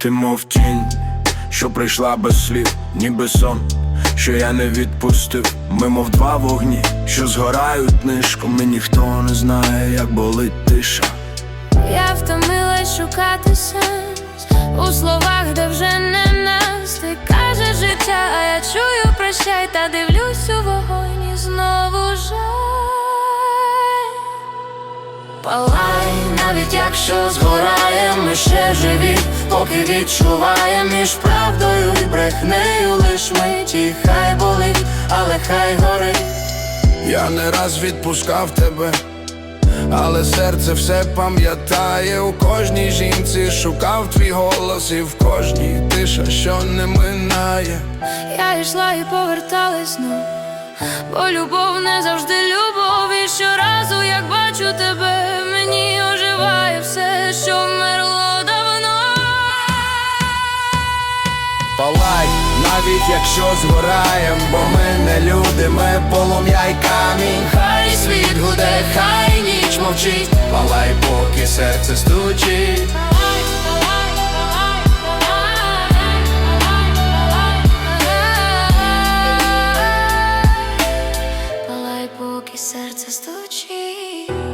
Ти мов тінь, що прийшла без слів, ніби сон, що я не відпустив. Ми мов два вогні, що згорають нишком, і ніхто не знає, як болить тиша. Я втомилась шукати сенс у словах, де вже не нас. Ти каже життя, а я чую прощай та дивлюсь у вогонь і знову жаль. Навіть якщо згорає, ми ще живі, поки відчуває між правдою і брехнею лиш миті, хай болить, але хай горить. Я не раз відпускав тебе, але серце все пам'ятає. У кожній жінці шукав твій голос, і в кожній тиша, що не минає. Я йшла і поверталась знов, бо любов не завжди любов. навіть якщо згораєм, бо ми не люди, ми полум'я й камінь. Хай світ гуде, хай ніч мовчить, палай, поки серце стучить. Палай, поки серце стучить.